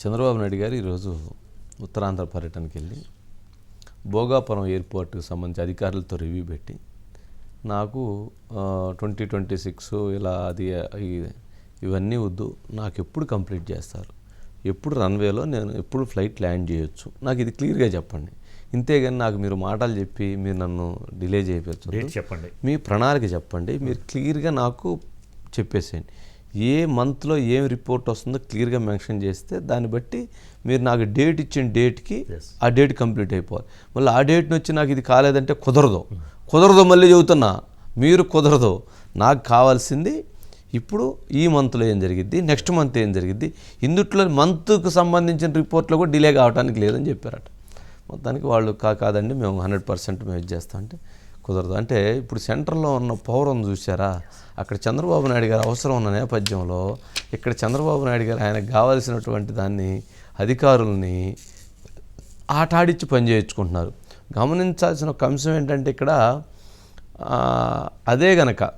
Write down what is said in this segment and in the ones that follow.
చంద్రబాబు నాయుడు గారు ఈరోజు ఉత్తరాంధ్ర పర్యటనకి వెళ్ళి భోగాపురం ఎయిర్పోర్ట్కి సంబంధించి అధికారులతో రివ్యూ పెట్టి నాకు ట్వంటీ ట్వంటీ సిక్స్ ఇలా అది ఇవన్నీ వద్దు నాకు ఎప్పుడు కంప్లీట్ చేస్తారు ఎప్పుడు రన్వేలో నేను ఎప్పుడు ఫ్లైట్ ల్యాండ్ చేయొచ్చు నాకు ఇది క్లియర్గా చెప్పండి. ఇంతేగాని నాకు మీరు మాటలు చెప్పి మీరు నన్ను డిలే చేయవచ్చు చెప్పండి. మీ ప్రణాళిక చెప్పండి మీరు క్లియర్గా నాకు చెప్పేసేయండి. ఏ మంత్లో ఏం రిపోర్ట్ వస్తుందో క్లియర్గా మెన్షన్ చేస్తే దాన్ని బట్టి మీరు నాకు డేట్ ఇచ్చిన డేట్కి. ఆ డేట్ కంప్లీట్ అయిపోవాలి. మళ్ళీ ఆ డేట్ని వచ్చి నాకు ఇది కాలేదంటే కుదరదు. కుదరదు మళ్ళీ చెబుతున్నా. మీరు కుదరదు. నాకు కావాల్సింది ఇప్పుడు ఈ మంత్లో ఏం జరిగిద్ది? నెక్స్ట్ మంత్ ఏం జరిగిద్ది? ఇందుట్లో మంత్కు సంబంధించిన రిపోర్ట్లో కూడా డిలే కావడానికి లేదని చెప్పారట. మొత్తానికి వాళ్ళు కా కాదండి మేము హండ్రెడ్ పర్సెంట్ మేము ఇది చేస్తాం అంటే కుదరదు. అంటే ఇప్పుడు సెంటర్లో ఉన్న పౌరం చూసారా అక్కడ చంద్రబాబు నాయుడు గారు అవసరం ఉన్న నేపథ్యంలో ఇక్కడ చంద్రబాబు నాయుడు గారు ఆయనకు కావాల్సినటువంటి దాన్ని అధికారుల్ని ఆటాడిచ్చి పని చేయించుకుంటున్నారు. గమనించాల్సిన ఒక అంశం ఏంటంటే ఇక్కడ అదే గనక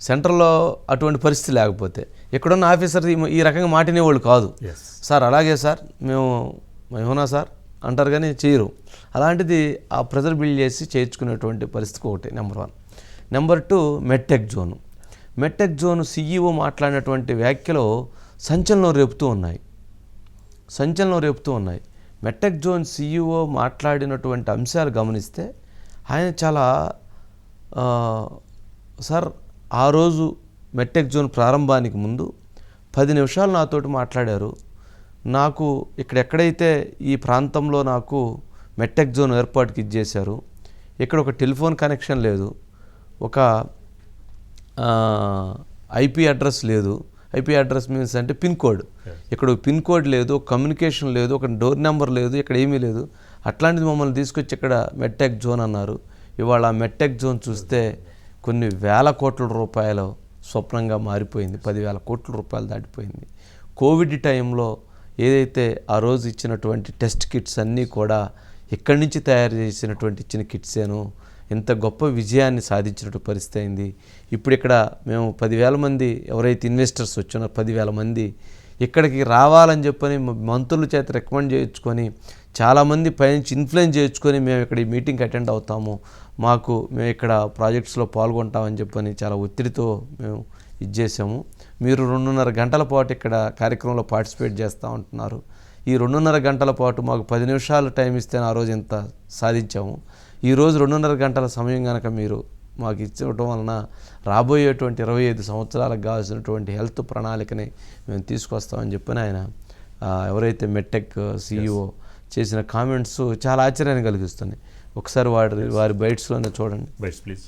సెంటర్లో అటువంటి పరిస్థితి లేకపోతే ఇక్కడున్న ఆఫీసర్ ఈ- రకంగా మాటినేవాళ్ళు కాదు. సార్ అలాగే సార్ మేము మేమున్నా సార్ అంటారు కానీ చేయరు. అలాంటిది ఆ ప్రెజర్ బిల్డ్ చేసి చేయించుకునేటువంటి పరిస్థితి ఒకటి number one. Number two medtech zone. Medtech zone CEO మాట్లాడినటువంటి వ్యాఖ్యలో సంచలనం రేపుతూ ఉన్నాయి. సంచలనం రేపుతూ ఉన్నాయి. మెట్టెక్ జోన్ సీఈఓ మాట్లాడినటువంటి అంశాలు గమనిస్తే ఆయన చాలా సార్ ఆ రోజు మెట్టెక్ జోన్ ప్రారంభానికి ముందు పది నిమిషాలు నాతోటి మాట్లాడారు. నాకు ఇక్కడెక్కడైతే ఈ ప్రాంతంలో నాకు మెట్టెక్ జోన్ ఏర్పాటుకి ఇచ్చేశారు. ఇక్కడ ఒక టెలిఫోన్ కనెక్షన్ లేదు. ఒక ఐపీ అడ్రస్ లేదు. ఐపీ అడ్రస్ మీన్స్ అంటే పిన్ కోడ్. ఇక్కడ పిన్ కోడ్ లేదు ఒక కమ్యూనికేషన్ లేదు ఒక డోర్ నెంబర్ లేదు ఇక్కడ ఏమీ లేదు. అట్లాంటిది మమ్మల్ని తీసుకొచ్చి ఇక్కడ మెట్టెక్ జోన్ అన్నారు. ఇవాళ ఆ మెట్టెక్ జోన్ చూస్తే కొన్ని వేల కోట్ల రూపాయలు స్వప్నంగా మారిపోయింది. పదివేల కోట్ల రూపాయలు దాటిపోయింది. కోవిడ్ టైంలో ఏదైతే ఆ రోజు ఇచ్చినటువంటి టెస్ట్ కిట్స్ అన్నీ కూడా ఇక్కడి నుంచి తయారు చేసినటువంటి ఇచ్చిన కిట్సేను ఇంత గొప్ప విజయాన్ని సాధించినట్టు పరిస్థితి అయింది. ఇప్పుడు ఇక్కడ మేము పదివేల మంది ఎవరైతే ఇన్వెస్టర్స్ వచ్చినారో పదివేల మంది ఇక్కడికి రావాలని చెప్పని మంత్రుల చేత రికమెండ్ చేయించుకొని చాలామంది పైనుంచి ఇన్ఫ్లుయెన్స్ చేయించుకొని మేము ఇక్కడ ఈ మీటింగ్కి అటెండ్ అవుతాము. మాకు మేము ఇక్కడ ప్రాజెక్ట్స్లో పాల్గొంటామని చెప్పని చాలా ఒత్తిడితో మేము ఇది చేసాము మీరు రెండున్నర గంటల పాటు ఇక్కడ కార్యక్రమంలో పార్టిసిపేట్ చేస్తూ ఉంటున్నారు. ఈ రెండున్నర గంటల పాటు మాకు పది నిమిషాలు టైం ఇస్తే ఆ రోజు ఎంత సాధించాము? ఈ రోజు రెండున్నర గంటల సమయం కనుక మీరు మాకు ఇచ్చడం వలన రాబోయేటువంటి ఇరవై ఐదు సంవత్సరాలకు కావాల్సినటువంటి హెల్త్ ప్రణాళికని మేము తీసుకొస్తామని చెప్పని ఆయన ఎవరైతే మెట్టెక్ సీఈఓ చేసిన కామెంట్స్ చాలా ఆశ్చర్యాన్ని కలిగిస్తున్నాయి. ఒకసారి వారి వారి బైట్స్లోనే చూడండి. Bites please.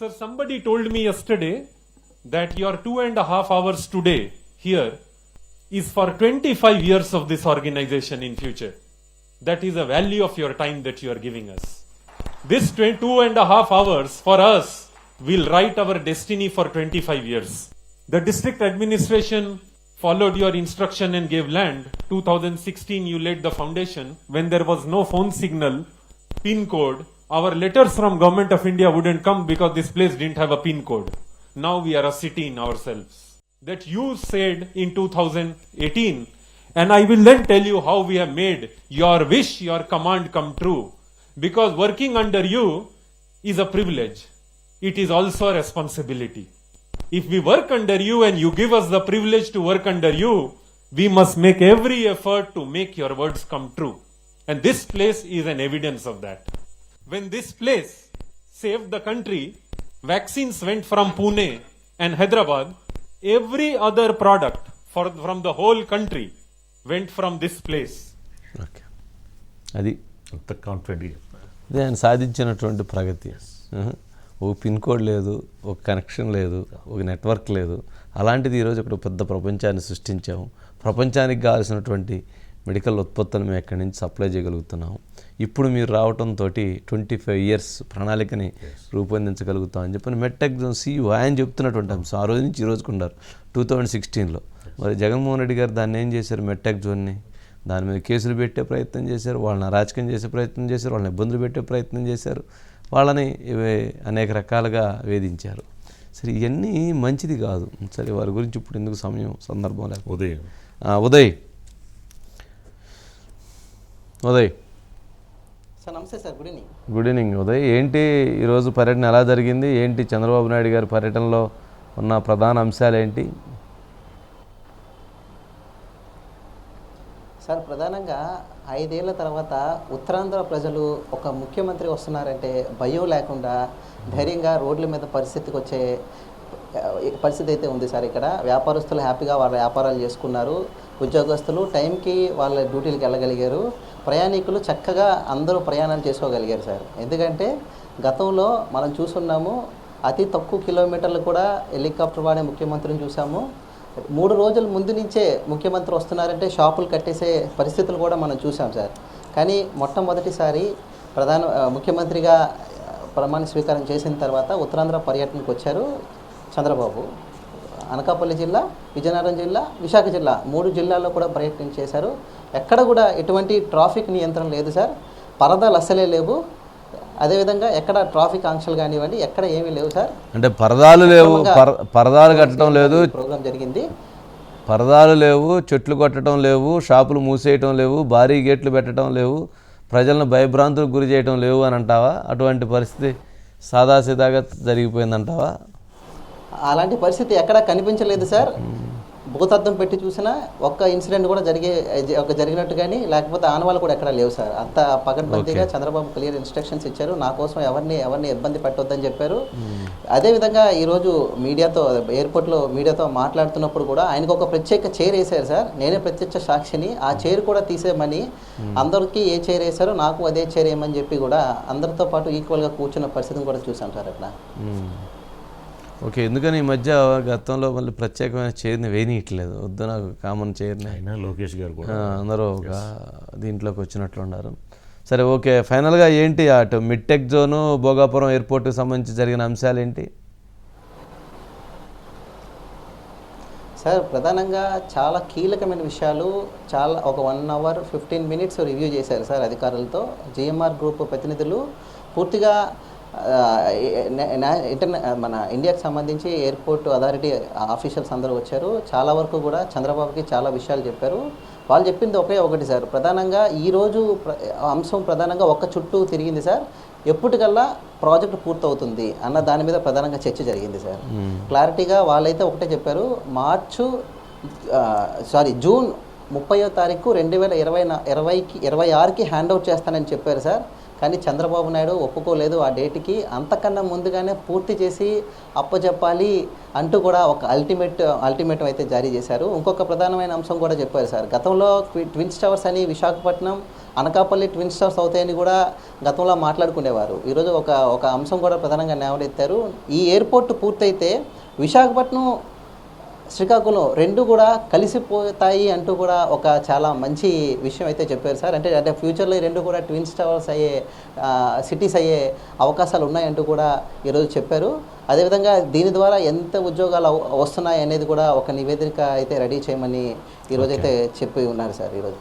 Sir, somebody told me yesterday that your two and a half hours today here is for 25 years of this organization in future. That is the value of your time that you are giving us. This two and a half hours for us will write our destiny for 25 years. The district administration followed your instruction and gave land. 2016 you laid the foundation when there was no phone signal, pin code. Our letters from government of India wouldn't come because this place didn't have a pin code. Now we are a city in ourselves. That you said in 2018 and I will then tell you how we have made your wish, your command come true. Because working under you is a privilege. It is also a responsibility. If we work under you and you give us the privilege to work under you, we must make every effort to make your words come true. And this place is an evidence of that. When this place saved the country, vaccines went from Pune and Hyderabad. Every other product for, from the whole country went from this place. Okay అది అంత చెప్తున్నారు ఇది ఆయన సాధించినటువంటి ప్రగతి. ఒక pin code లేదు ఒక connection లేదు ఒక నెట్వర్క్ లేదు అలాంటిది ఈరోజు ఇక్కడ పెద్ద ప్రపంచాన్ని సృష్టించాము ప్రపంచానికి కావాల్సినటువంటి మెడికల్ ఉత్పత్తులు మేము ఎక్కడి నుంచి సప్లై చేయగలుగుతున్నాం ఇప్పుడు మీరు రావడంతో ట్వంటీ ఫైవ్ ఇయర్స్ ప్రణాళికని రూపొందించగలుగుతాం అని చెప్పి మెట్టెక్ జోన్ సీఈఓ ఆయన చెప్తున్నటువంటి అంశం. ఆ రోజు నుంచి ఈ రోజుకు ఉన్నారు. టూ థౌజండ్ సిక్స్టీన్లో. మరి జగన్మోహన్ రెడ్డి గారు దాన్ని ఏం చేశారు మెట్టెక్ జోన్ని? దాని మీద కేసులు పెట్టే ప్రయత్నం చేశారు. వాళ్ళని అరాచకం చేసే ప్రయత్నం చేశారు. వాళ్ళని ఇబ్బందులు పెట్టే ప్రయత్నం చేశారు. వాళ్ళని ఇవి అనేక రకాలుగా వేధించారు. సరే ఇవన్నీ మంచిది కాదు. సరే వారి గురించి ఇప్పుడు ఎందుకు సమయం సందర్భం లేక ఉదయం. ఉదయ్. ఉదయ్. సార్ నమస్తే sir good evening. Good evening Uday. ఏంటి ఈరోజు పర్యటన ఎలా జరిగింది? ఏంటి చంద్రబాబు నాయుడు గారి పర్యటనలో ఉన్న ప్రధాన అంశాలు ఏంటి? సార్ ప్రధానంగా ఐదేళ్ళ తర్వాత ఉత్తరాంధ్ర ప్రజలు ఒక ముఖ్యమంత్రి వస్తున్నారంటే భయం లేకుండా ధైర్యంగా రోడ్ల మీద పరిస్థితికి వచ్చే పరిస్థితి అయితే ఉంది సార్ ఇక్కడ. వ్యాపారస్తులు హ్యాపీగా వాళ్ళ వ్యాపారాలు చేసుకున్నారు. ఉద్యోగస్తులు టైంకి వాళ్ళ డ్యూటీలకు వెళ్ళగలిగారు. ప్రయాణికులు చక్కగా అందరూ ప్రయాణాలు చేసుకోగలిగారు సార్. ఎందుకంటే గతంలో మనం చూస్తున్నాము అతి తక్కువ కిలోమీటర్లు కూడా హెలికాప్టర్ వాడే ముఖ్యమంత్రిని చూసాము. మూడు రోజుల ముందు నుంచే ముఖ్యమంత్రి వస్తున్నారంటే షాపులు కట్టేసే పరిస్థితులు కూడా మనం చూసాం సార్. కానీ మొట్టమొదటిసారి ప్రధాన ముఖ్యమంత్రిగా ప్రమాణ స్వీకారం చేసిన తర్వాత ఉత్తరాంధ్ర పర్యటనకు వచ్చారు. చంద్రబాబు. అనకాపల్లి జిల్లా విజయనగరం జిల్లా విశాఖ జిల్లా మూడు జిల్లాల్లో కూడా పర్యటన చేశారు. ఎక్కడ కూడా ఎటువంటి ట్రాఫిక్ నియంత్రణ లేదు సార్. పరదాలు అస్సలే లేవు. అదేవిధంగా ఎక్కడ ట్రాఫిక్ ఆంక్షలు కానివ్వండి ఎక్కడ ఏమీ లేవు సార్. అంటే పరదాలు లేవు. పర పరదాలు కట్టడం లేదు. ప్రోగ్రామ్ జరిగింది. పరదాలు లేవు చెట్లు కొట్టడం లేవు షాపులు మూసేయటం లేవు భారీ గేట్లు పెట్టడం లేవు ప్రజలను భయభ్రాంతులకు గురి చేయటం లేవు అని అంటావా? అటువంటి పరిస్థితి సాదాసీదాగా జరిగిపోయిందంటావా? అలాంటి పరిస్థితి ఎక్కడా కనిపించలేదు సార్. భూతద్దం పెట్టి చూసినా ఒక్క ఇన్సిడెంట్ కూడా జరిగే ఒక జరిగినట్టు కానీ లేకపోతే ఆనవాళ్ళు కూడా ఎక్కడా లేవు సార్. అంత పకడ్బందీగా చంద్రబాబు క్లియర్ ఇన్స్ట్రక్షన్స్ ఇచ్చారు. నా కోసం ఎవరిని ఎవరిని ఇబ్బంది పెట్టొద్దని చెప్పారు. అదేవిధంగా ఈరోజు మీడియాతో ఎయిర్పోర్ట్లో మీడియాతో మాట్లాడుతున్నప్పుడు కూడా ఆయనకు ఒక ప్రత్యేక చైర్ వేశారు సార్. నేనే ప్రత్యక్ష సాక్షిని. ఆ చైర్ కూడా తీసేయమని అందరికీ ఏ చైర్ వేశారో నాకు అదే చైర్ వేయమని చెప్పి కూడా అందరితో పాటు ఈక్వల్గా కూర్చున్న పరిస్థితిని కూడా చూసాం సార్ అట్లా మ్మ్. ఓకే ఎందుకని ఈ మధ్య గతంలో మళ్ళీ ప్రత్యేకమైన చైర్ని వేయనీయట్లేదు. వద్దు నాకు కామన్ చైర్ని. అయినా లోకేష్ గారు కూడా. అందరూ ఒక దీంట్లోకి వచ్చినట్లు ఉన్నారు. సరే ఓకే ఫైనల్గా ఏంటి అటు మిడ్టెక్ జోను భోగాపురం ఎయిర్పోర్ట్కి సంబంధించి జరిగిన అంశాలు ఏంటి? సార్ ప్రధానంగా చాలా కీలకమైన విషయాలు చాలా ఒక one hour fifteen minutes review చేశారు సార్ అధికారులతో. జిఎంఆర్ గ్రూప్ ప్రతినిధులు పూర్తిగా మన ఇండియాకి సంబంధించి ఎయిర్పోర్ట్ అథారిటీ ఆఫీషియల్స్ అందరూ వచ్చారు. చాలా వరకు కూడా చంద్రబాబుకి చాలా విషయాలు చెప్పారు. వాళ్ళు చెప్పింది ఒకే ఒకటి సార్. ప్రధానంగా ఈరోజు అంశం ప్రధానంగా ఒక్క చుట్టూ తిరిగింది సార్. ఎప్పటికల్లా ప్రాజెక్ట్ పూర్తవుతుంది అన్న దాని మీద ప్రధానంగా చర్చ జరిగింది సార్. క్లారిటీగా వాళ్ళైతే ఒకటే చెప్పారు. మార్చు సారీ జూన్ ముప్పయో తారీఖు రెండు వేల ఇరవై ఇరవైకి ఇరవై ఆరుకి హ్యాండ్ అవుట్ చేస్తానని చెప్పారు సార్. కానీ చంద్రబాబు నాయుడు ఒప్పుకోలేదు ఆ డేట్కి. అంతకన్నా ముందుగానే పూర్తి చేసి అప్పచెప్పాలి అంటూ కూడా ఒక అల్టిమేట్ అల్టిమేటం అయితే జారీ చేశారు. ఇంకొక ప్రధానమైన అంశం కూడా చెప్పారు సార్. గతంలో ట్విన్స్ టవర్స్ అని విశాఖపట్నం అనకాపల్లి ట్విన్ స్టార్స్ అవుతాయని కూడా గతంలో మాట్లాడుకునేవారు. ఈరోజు ఒక ఒక అంశం కూడా ప్రధానంగా నేవడెత్తారు ఈ ఎయిర్పోర్ట్ పూర్తయితే విశాఖపట్నం శ్రీకాకుళం రెండు కూడా కలిసిపోతాయి అంటూ కూడా ఒక చాలా మంచి విషయం అయితే చెప్పారు సార్. అంటే అంటే ఫ్యూచర్లో ఈ రెండు కూడా ట్విన్స్ టవర్స్ అయ్యే సిటీస్ అయ్యే అవకాశాలు ఉన్నాయంటూ కూడా ఈరోజు చెప్పారు. అదేవిధంగా దీని ద్వారా ఎంత ఉద్యోగాలు వస్తున్నాయి అనేది కూడా ఒక నివేదిక అయితే రెడీ చేయమని ఈరోజు అయితే చెప్పి ఉన్నారు సార్ ఈరోజు.